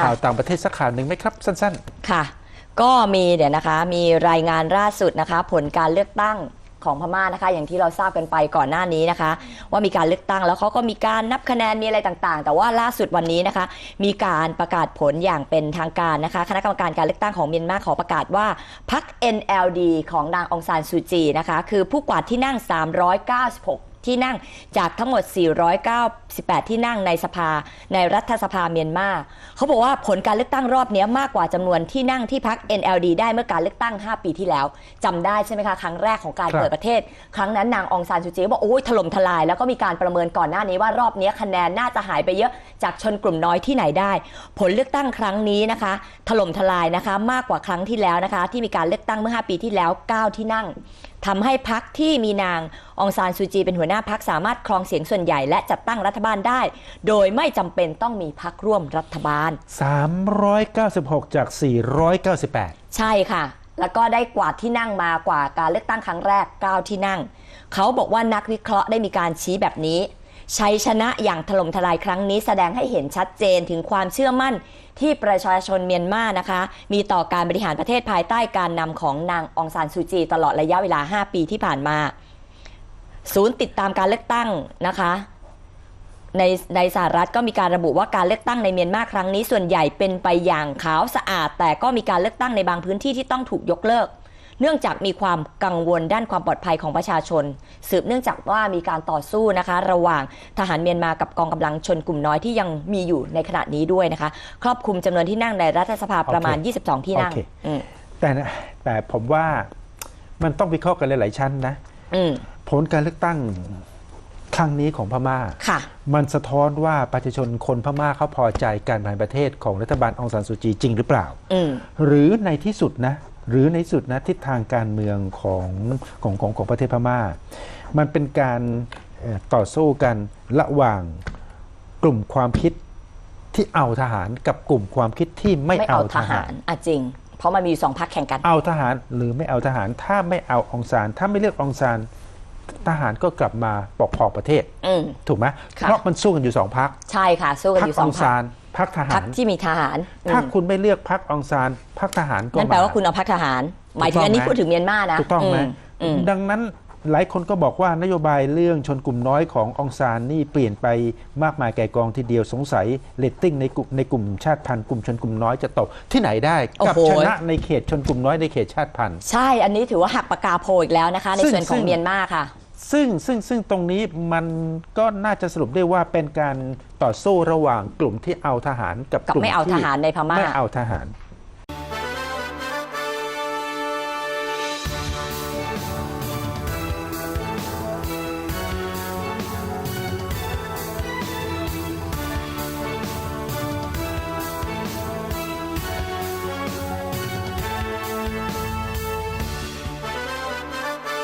ข่าวอะต่างประเทศสักข่าวหนึ่งไหมครับสั้นค่ะ ก็มีเดี๋ยวนะคะมีรายงานล่าสุดนะคะ ผลการเลือกตั้งของพม่านะคะ อย่างที่เราทราบกันไปก่อนหน้านี้นะคะ ว่ามีการเลือกตั้งแล้วเขาก็มีการนับคะแนนมีอะไรต่างๆ แต่ว่าล่าสุดวันนี้นะคะ มีการประกาศผลอย่างเป็นทางการนะคะ คณะกรรมการการเลือกตั้งของเมียนมาขอประกาศว่าพรรค NLD ของนางองซานซูจีนะคะ คือผู้กวาดที่นั่ง 396 ที่นั่งจากทั้งหมด 498 ที่นั่งในสภา ในรัฐสภาเมียนมาเขาบอกว่าผลการเลือกตั้งรอบนี้มากกว่าจำนวนที่นั่งที่พัก NLD ได้เมื่อการเลือกตั้ง 5 ปีที่แล้วจำได้ใช่ไหมคะครั้งแรกของการครับเปิดประเทศ ครั้งนั้นนางองซานซูจีบอกโอ้ยถล่มทลาย แล้วก็มีการประเมินก่อนหน้านี้ว่ารอบนี้คะแนนน่าจะหายไปเยอะจากชนกลุ่มน้อยที่ไหนได้ ผลเลือกตั้งครั้งนี้นะคะ ถล่มทลายนะคะมากกว่าครั้งที่แล้วนะคะ ที่มีการเลือกตั้งเมื่อ 5 ปีที่แล้ว 9 ที่นั่ง ทำให้พักที่มีนางองซานซูจีเป็นหัวหน้าพักสามารถครองเสียงส่วนใหญ่และจัดตั้งรัฐบาลได้ โดยไม่จำเป็นต้องมีพักร่วมรัฐบาลๆ396 จาก 498 ใช่ค่ะ แล้วก็ได้กวาดที่นั่งมากว่าการเลือกตั้งครั้งแรก 9 ที่นั่ง เขาบอกว่านักวิเคราะห์ได้มีการชี้แบบนี้ ชัยชนะอย่างถล่มทลายครั้งนี้แสดงให้เห็นชัดเจนถึงความเชื่อมั่นที่ประชาชนเมียนมานะคะ มีต่อการบริหารประเทศภายใต้การนำของนางองซานซูจี ตลอดระยะเวลา 5 ปีที่ผ่านมา ศูนย์ติดตามการเลือกตั้งนะคะในในสหรัฐก็มีการระบุว่าการเลือกตั้งในเมียนมาครั้งนี้ส่วนใหญ่เป็นไปอย่างขาวสะอาด แต่ก็มีการเลือกตั้งในบางพื้นที่ที่ต้องถูกยกเลิก เนื่องจากมีความกังวลด้านความปลอดภัยของประชาชน สืบเนื่องจากว่ามีการต่อสู้นะคะ ระหว่างทหารเมียนมากับกองกำลังชนกลุ่มน้อยที่ยังมีอยู่ในขณะนี้ด้วยนะคะ ครอบคลุมจำนวนที่นั่งในรัฐสภาประมาณโอเค22 ที่นั่งโอเคอืมแต่นะแต่ผมว่ามันต้องวิเคราะห์กันหลาย ๆ ชั้นนะอืมผลการเลือกตั้งครั้งนี้ของพม่าค่ะมันสะท้อนว่าประชาชนคนพม่าเขาพอใจการบริหารประเทศของรัฐบาลองซานซูจีจริงหรือเปล่าอืมหรือในที่สุดนะ หรือในที่สุดนะทิศทางการเมืองของของของของประเทศพม่า มันเป็นการเอ่อต่อสู้กันระหว่างกลุ่มความคิดที่เอาทหารกับกลุ่มความคิดที่ไม่ไม่เอาเอาททหาหารรอะจริง เพราะมันมีอยู่สองพักแข่งกัน เอาทหารหรือไม่เอาทหาร ถ้าไม่เอาองซาน ถ้าไม่เลือกองซานทหารก็กลับมาปกครองประเทศอืมถูกไหมค่ะเพราะมันสู้กันอยู่สองพักใช่ค่ะสู้กันพัอยู่อสอองงพัซากน พักทหาพักรที่มีทหารถ้าอืมคุณไม่เลือกพักองซานพักทหารก็นั่นแปลมาว่าคุณเอาพักทหาร หมายถึงอันนี้ถูกต้องไหมพูดถึงเมียนมานะถูกต้องไหมอืมดังนั้นหลายคนก็บอกว่านโยบายเรื่องชนกลุ่มน้อยขององซานนี่เปลี่ยนไปมากมายแก่กองทีเดียวสงสัยเลตติ้งในกลุ่มในกลุ่มชาติพันธุ์กลุ่มชนกลุ่มน้อยจะตกที่ไหนได้กับโอ้โหชนะในเขตชนกลุ่มน้อยในเขตชาติพันธุ์ใช่อันนี้ถือว่าหักปากกาโพอีกแล้วนะคะ ในซึ่งส่วนขอซึ่งงเมียนมาค่ะ ซึ่งซึ่งซึ่งตรงนี้มันก็น่าจะสรุปได้ว่าเป็นการต่อสู้ระหว่างกลุ่มที่เอาทหารกับกับกลุ่มไม่เอาที่ทหารในพม่า ไม่เอาทหาร